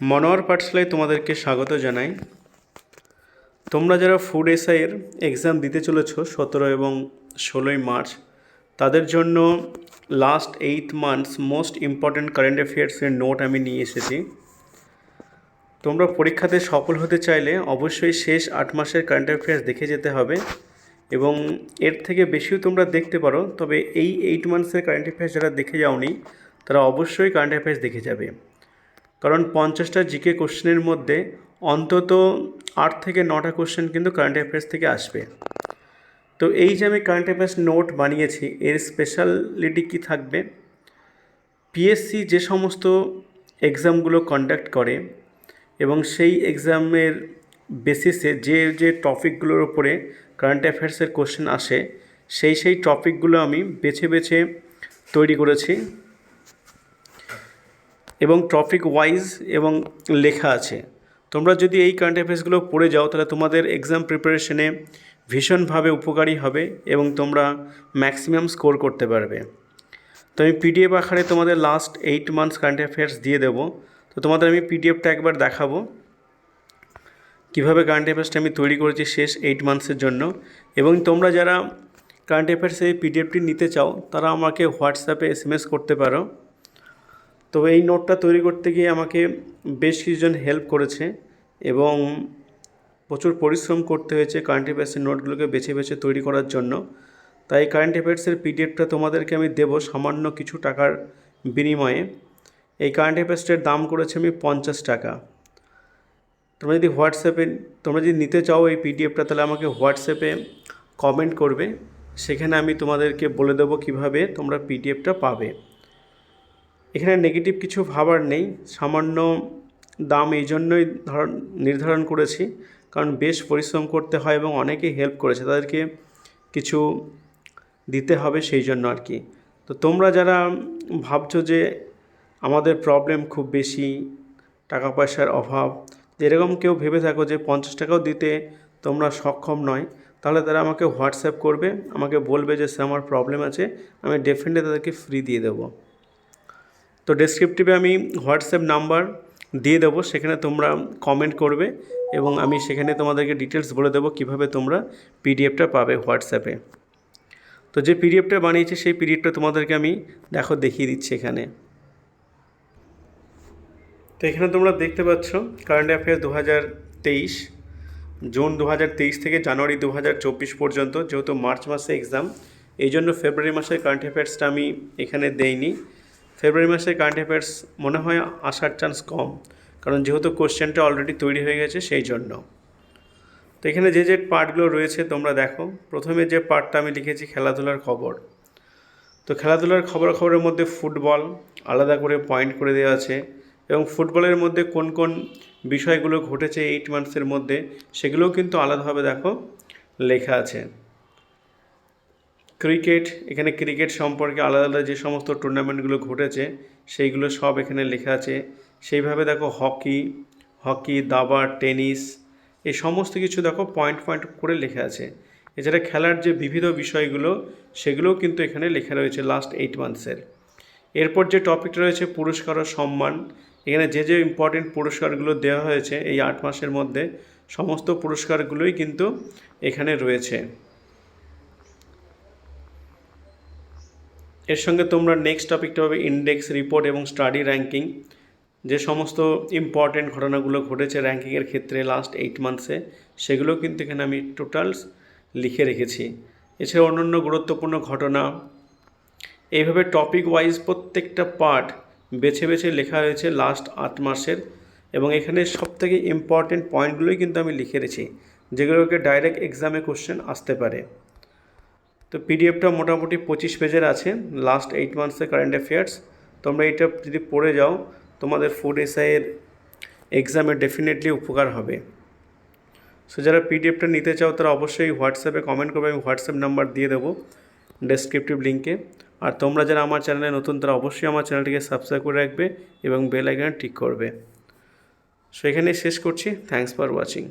মনোয়ার পাঠশালায় তোমাদেরকে স্বাগত জানাই। তোমরা যারা ফুড এসআইয়ের এক্সাম দিতে চলেছ সতেরো এবং ষোলোই মার্চ, তাদের জন্য last eight months most important current অ্যাফেয়ার্সের note আমি নিয়ে এসেছি। তোমরা পরীক্ষাতে সফল হতে চাইলে অবশ্যই শেষ আট মাসের কারেন্ট অ্যাফেয়ার্স দেখে যেতে হবে এবং এর থেকে বেশিও তোমরা দেখতে পারো, তবে এই এইট মান্থসের কারেন্ট অ্যাফেয়ার্স যারা দেখে যাওনি, তারা অবশ্যই কারেন্ট অ্যাফেয়ার্স দেখে যাবে। কারণ পঞ্চাশটা জিকে কোশ্চেনের মধ্যে অন্তত আট থেকে নটা কোশ্চেন কিন্তু কারেন্ট অ্যাফেয়ার্স থেকে আসবে। তো এই যে আমি কারেন্ট অ্যাফেয়ার্স নোট বানিয়েছি, এর স্পেশালিটি কী থাকবে? পিএসসি যে সমস্ত এক্সামগুলো কন্ডাক্ট করে এবং সেই এক্সামের বেসিসে যে যে টপিকগুলোর ওপরে কারেন্ট অ্যাফেয়ার্সের কোশ্চেন আসে, সেই সেই টপিকগুলো আমি বেছে বেছে তৈরি করেছি। এবং টপিক ওয়াইজ এবং লেখা আছে। তোমরা যদি এই কারেন্ট অ্যাফেয়ার্সগুলো পড়ে যাও, তাহলে তোমাদের এক্সাম প্রিপারেশনে ভীষণভাবে উপকারী হবে এবং তোমরা ম্যাক্সিমাম স্কোর করতে পারবে। তো আমি পিডিএফ আকারে তোমাদের last eight months current affairs দিয়ে দেবো। তো তোমাদের আমি পিডিএফটা একবার দেখাবো। কীভাবে কারেন্ট অ্যাফেয়ার্সটা আমি তৈরি করেছি শেষ এইট মান্থসের জন্য। এবং তোমরা যারা কারেন্ট অ্যাফেয়ার্স এই পিডিএফটি নিতে চাও, তারা আমাকে হোয়াটসঅ্যাপে এস করতে পারো। তো এই নোটটা তৈরি করতে গিয়ে আমাকে বেশ কিছুজন হেল্প করেছে এবং প্রচুর পরিশ্রম করতে হয়েছে কারেন্ট অ্যাফেয়ার্সের নোটগুলোকে বেছে বেছে তৈরি করার জন্য। তাই কারেন্ট অ্যাফেয়ার্সের পিডিএফটা তোমাদেরকে আমি দেবো সামান্য কিছু টাকার বিনিময়ে। এই কারেন্ট অ্যাফেয়ার্সটার দাম করেছে আমি পঞ্চাশ টাকা। তোমরা যদি হোয়াটসঅ্যাপে তোমরা যদি নিতে চাও এই পিডিএফটা তাহলে আমাকে হোয়াটসঅ্যাপে কমেন্ট করবে। সেখানে আমি তোমাদেরকে বলে দেবো কীভাবে তোমরা পিডিএফটা পাবে। এখানে নেগেটিভ কিছু ভাবার নেই, সামান্য দাম এই জন্যই ধর, নির্ধারণ করেছি। কারণ বেশ পরিশ্রম করতে হয় এবং অনেকেই হেল্প করেছে, তাদেরকে কিছু দিতে হবে সেই জন্য আর কি। তো তোমরা যারা ভাবছ যে আমাদের প্রবলেম খুব বেশি টাকা পয়সার অভাব এরকম কেউ ভেবে থাকো যে পঞ্চাশ টাকাও দিতে তোমরা সক্ষম নয়, তাহলে তারা আমাকে হোয়াটসঅ্যাপ করবে, আমাকে বলবে যে স্যার আমার প্রবলেম আছে, আমি ডেফিনেটলি তাদেরকে ফ্রি দিয়ে দেবো। তো ডেসক্রিপটিভে আমি হোয়াটসঅ্যাপ নাম্বার দিয়ে দেবো, সেখানে তোমরা কমেন্ট করবে এবং আমি সেখানে তোমাদেরকে ডিটেলস বলে দেবো কীভাবে তোমরা পিডিএফটা পাবে হোয়াটসঅ্যাপে তো যে পিডিএফটা বানিয়েছে, সেই পিডিএফটা তোমাদেরকে আমি দেখো দেখিয়ে দিচ্ছি এখানে। তো এখানে তোমরা দেখতে পাচ্ছ কারেন্ট অ্যাফেয়ার্স দু হাজার তেইশ, জুন দু হাজার তেইশ থেকে জানুয়ারি দু হাজার চব্বিশ পর্যন্ত, যেহেতু মার্চ মাসে এক্সাম এই জন্য ফেব্রুয়ারি মাসের কারেন্ট অ্যাফেয়ার্সটা আমি এখানে দেইনি। ফেব্রুয়ারি মাসে কারেন্ট অ্যাফেয়ার্স মনে হয় আসার চান্স কম, কারণ যেহেতু কোশ্চেনটা অলরেডি তৈরি হয়ে গেছে সেই জন্য। তো এখানে যে যে পার্টগুলো রয়েছে তোমরা দেখো। প্রথমে যে পার্টটা আমি লিখেছি খেলাধুলার খবর। তো খেলাধুলার খবর খবরের মধ্যে ফুটবল আলাদা করে পয়েন্ট করে দেওয়া আছে এবং ফুটবলের মধ্যে কোন কোন বিষয়গুলো ঘটেছে এইট মান্থসের মধ্যে সেগুলোও কিন্তু আলাদাভাবে দেখো লেখা আছে। ক্রিকেট, এখানে ক্রিকেট সম্পর্কে আলাদা আলাদা যে সমস্ত টুর্নামেন্টগুলো ঘটেছে, সেইগুলো সব এখানে লেখা আছে। সেইভাবে দেখো হকি হকি, দাবা, টেনিস, এই সমস্ত কিছু দেখো পয়েন্ট পয়েন্ট করে লেখা আছে। এছাড়া খেলার যে বিবিধ বিষয়গুলো, সেগুলোও কিন্তু এখানে লেখা রয়েছে লাস্ট এইট মান্থসের এরপর যে টপিকটা রয়েছে পুরস্কার ও সম্মান, এখানে যে যে ইম্পর্টেন্ট পুরস্কারগুলো দেওয়া হয়েছে এই আট মাসের মধ্যে, সমস্ত পুরস্কারগুলোই কিন্তু এখানে রয়েছে। এর সঙ্গে তোমরা নেক্সট টপিকটা হবে ইন্ডেক্স রিপোর্ট এবং স্টাডি র্যাঙ্কিং যে সমস্ত ইম্পর্টেন্ট ঘটনাগুলো ঘটেছে র্যাঙ্কিংয়ের ক্ষেত্রে লাস্ট এইট মান্থসে সেগুলো কিন্তু এখানে আমি টোটালস লিখে রেখেছি। এছাড়া অন্যান্য গুরুত্বপূর্ণ ঘটনা, এইভাবে টপিক ওয়াইজ প্রত্যেকটা পার্ট বেছে বেছে লেখা হয়েছে লাস্ট আট মাসের এবং এখানে সবথেকে ইম্পর্টেন্ট পয়েন্টগুলোই কিন্তু আমি লিখে রেখেছি, যেগুলোকে ডাইরেক্ট এক্সামে কোশ্চেন আসতে পারে। তো পিডিএফটা মোটামুটি পঁচিশ পেজের আছে লাস্ট এইট মান্থসের কারেন্ট অ্যাফেয়ার্স তোমরা এটা যদি পড়ে যাও, তোমাদের ফুড এসআইয়ের এক্সামে ডেফিনেটলি উপকার হবে। সো যারা পিডিএফটা নিতে চাও, তারা অবশ্যই হোয়াটসঅ্যাপে কমেন্ট করবে, আমি হোয়াটসঅ্যাপ নাম্বার দিয়ে দেবো ডেসক্রিপটিভ লিঙ্কে আর তোমরা যারা আমার চ্যানেলে নতুন, তারা অবশ্যই আমার চ্যানেলটিকে সাবস্ক্রাইব করে রাখবে এবং বেল আইকন ঠিক করবে। সো এখানে শেষ করছি। Thanks for watching